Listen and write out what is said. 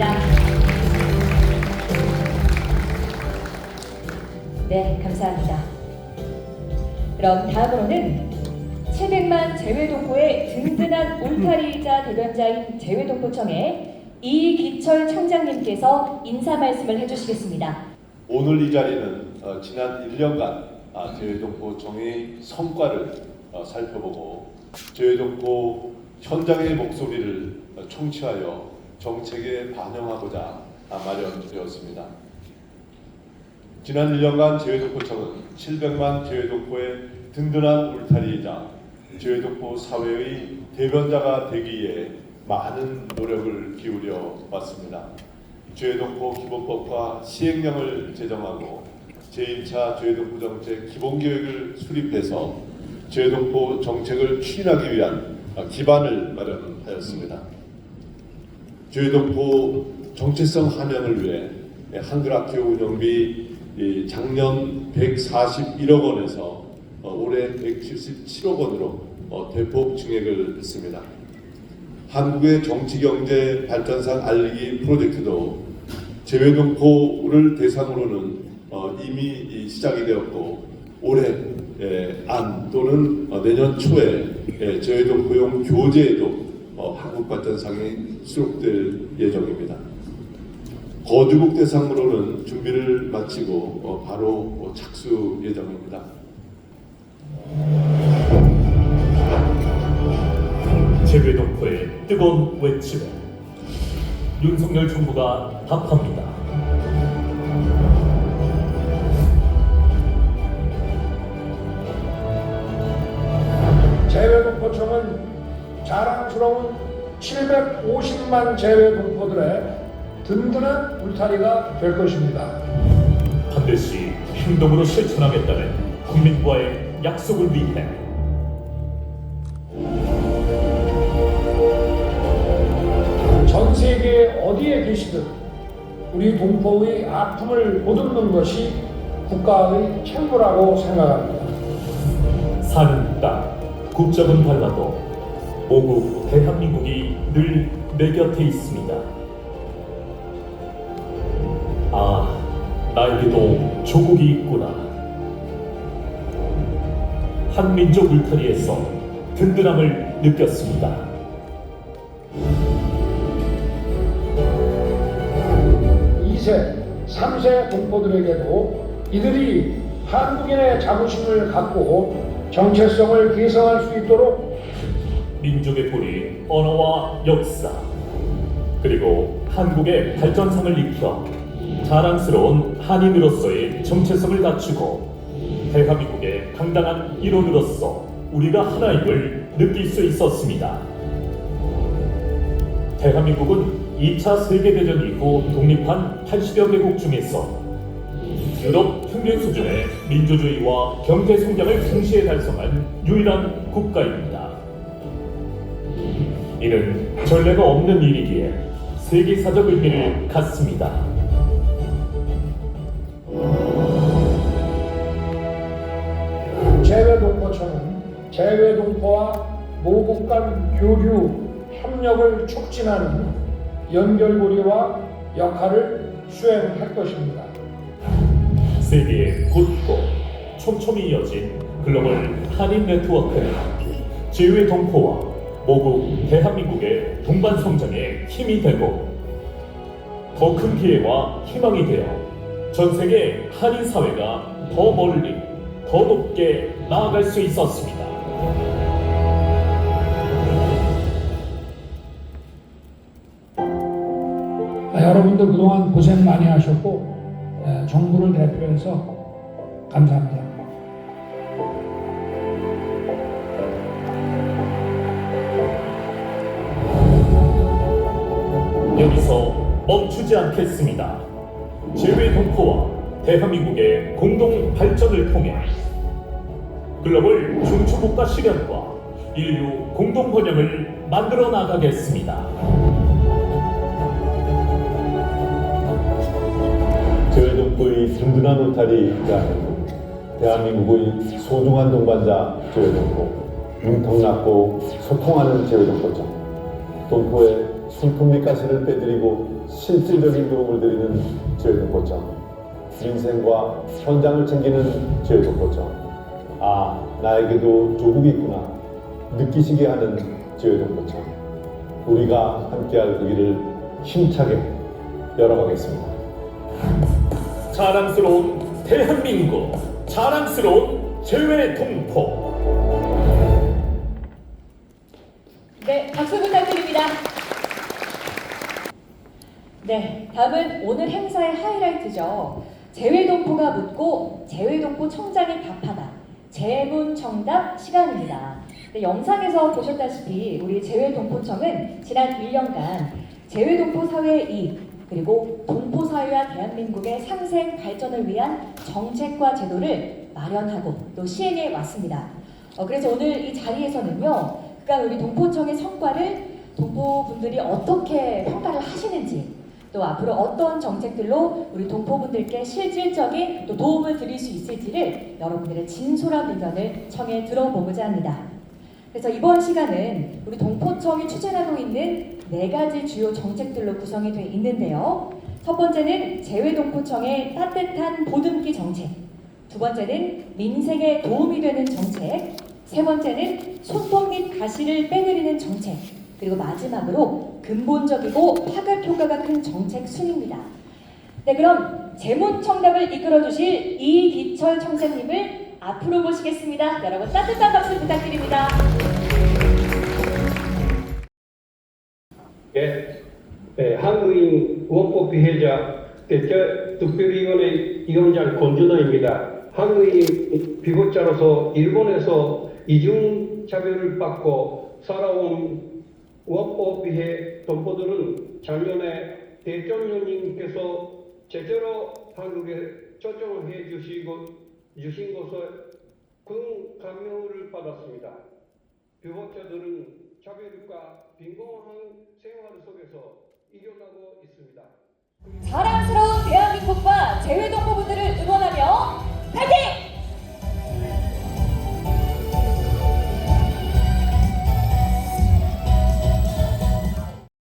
축하드립니다. 네, 감사합니다. 그럼 다음으로는 700만 재외동포의 든든한 울타리이자 대변자인 재외동포청의 이기철 청장님께서 인사 말씀을 해주시겠습니다. 오늘 이 자리는 어, 지난 1년간 아, 제외동포청의 성과를 어, 살펴보고 제외동포 현장의 목소리를 어, 청취하여 정책에 반영하고자 아, 마련되었습니다. 지난 1년간 제외동포청은 700만 제외동포의 든든한 울타리이자 제외동포 사회의 대변자가 되기 위해 많은 노력을 기울여 왔습니다. 제외동포 기본법과 시행령을 제정하고 제1차 제외동포 정책 기본계획을 수립해서 제외동포 정책을 추진하기 위한 기반을 마련하였습니다. 제외동포 정체성 함양을 위해 한글 학교 운영비 이 작년 141억 원에서 어, 올해 177억 원으로 어, 대폭 증액을 했습니다. 한국의 정치경제 발전상 알리기 프로젝트도 재외동포를 대상으로는 어, 이미 이 시작이 되었고 올해 예, 안 또는 어, 내년 초에 예, 재외동포용 교재에도 어, 한국발전상이 수록될 예정입니다. 거주국 대상으로는 준비를 마치고 어, 바로 어, 착수 예정입니다. 재외동포의 뜨거운 외침에 윤석열 정부가 답합니다. 자랑스러운 750만 재외동포들의 든든한 울타리가 될 것입니다. 반드시 행동으로 실천하겠다는 국민과의 약속을 위해 전 세계 어디에 계시든 우리 동포의 아픔을 보듬는 것이 국가의 책무라고 생각합니다. 사는 땅, 국적은 달라도 모국 대한민국이 늘 내 곁에 있습니다. 아, 나에게도 조국이 있구나. 한민족 울타리에서 든든함을 느꼈습니다. 이세삼세 동포들에게도 이들이 한국인의 자부심을 갖고 정체성을 개성할 수 있도록 민족의 뿌리, 언어와 역사, 그리고 한국의 발전성을 익혀 자랑스러운 한인으로서의 정체성을 갖추고 대한민국의 당당한 일원으로서 우리가 하나임을 느낄 수 있었습니다. 대한민국은 2차 세계대전 이후 독립한 80여 개국 중에서 유럽 평균 수준의 민주주의와 경제 성장을 동시에 달성한 유일한 국가입니다. 이는 전례가 없는 일이기에 세계사적 의미를 갖습니다. 재외동포청은 재외동포와 모국 간 교류 협력을 촉진하는 연결고리와 역할을 수행할 것입니다. 세계의 곳곳 촘촘히 이어진 글로벌 한인 네트워크는 제외 동포와 모국 대한민국의 동반 성장에 힘이 되고 더 큰 기회와 희망이 되어 전 세계 한인 사회가 더 멀리 더 높게 나아갈 수 있었습니다. 아, 여러분들 그동안 고생 많이 하셨고 에, 정부를 대표해서 감사합니다. 여기서 멈추지 않겠습니다. 제외 동포와 대한민국의 공동 발전을 통해 글로벌 중추국가 실현과 인류 공동 번영을 만들어 나가겠습니다. 제외 동포의 든든한 울타리자 대한민국의 소중한 동반자 제외 동포 뭉텅났고 소통하는 제외 동포죠 동포의 밑가시를 빼드리고 실질적인 도움을 드리는 제외동포청 민생과 현장을 챙기는 제외동포청 아 나에게도 조국이 있구나 느끼시게 하는 제외동포청 우리가 함께할 그 길을 힘차게 열어가겠습니다. 자랑스러운 대한민국, 자랑스러운 제외 동포. 네, 박수 부탁드립니다. 네, 다음은 오늘 행사의 하이라이트죠. 재외동포가 묻고 재외동포 청장이 답하다. 재문청답 시간입니다. 네, 영상에서 보셨다시피 우리 재외동포청은 지난 1년간 재외동포 사회의 이익 그리고 동포 사회와 대한민국의 상생 발전을 위한 정책과 제도를 마련하고 또 시행해 왔습니다. 어, 그래서 오늘 이 자리에서는요, 그간 우리 동포청의 성과를 동포분들이 어떻게 평가를 하시는지, 또 앞으로 어떤 정책들로 우리 동포분들께 실질적인 또 도움을 드릴 수 있을지를 여러분들의 진솔한 의견을 청해 들어보고자 합니다. 그래서 이번 시간은 우리 동포청이 추진하고 있는 네 가지 주요 정책들로 구성이 되어 있는데요. 첫 번째는 재외동포청의 따뜻한 보듬기 정책. 두 번째는 민생에 도움이 되는 정책. 세 번째는 손톱 및 가시를 빼내리는 정책. 그리고 마지막으로 근본적이고 파급 효과가 큰 정책 순입니다. 네, 그럼 재문청답을 이끌어 주실 이기철 청장님을 앞으로 모시겠습니다. 여러분 따뜻한 박수 부탁드립니다. 예, 예, 한국인 원법 피해자 대체 특별위원회 위원장 권준호입니다. 한국인 피고자로서 일본에서 이중 차별을 받고 살아온 원법 피해 동포들은 작년에 대통령님께서 제대로 한국에 초청을 해 주시고 주신 것에 큰 감명을 받았습니다. 피고자들은 차별과 빈곤한 생활 속에서 이겨나고 있습니다. 자랑스러운 대한민국과 재외동포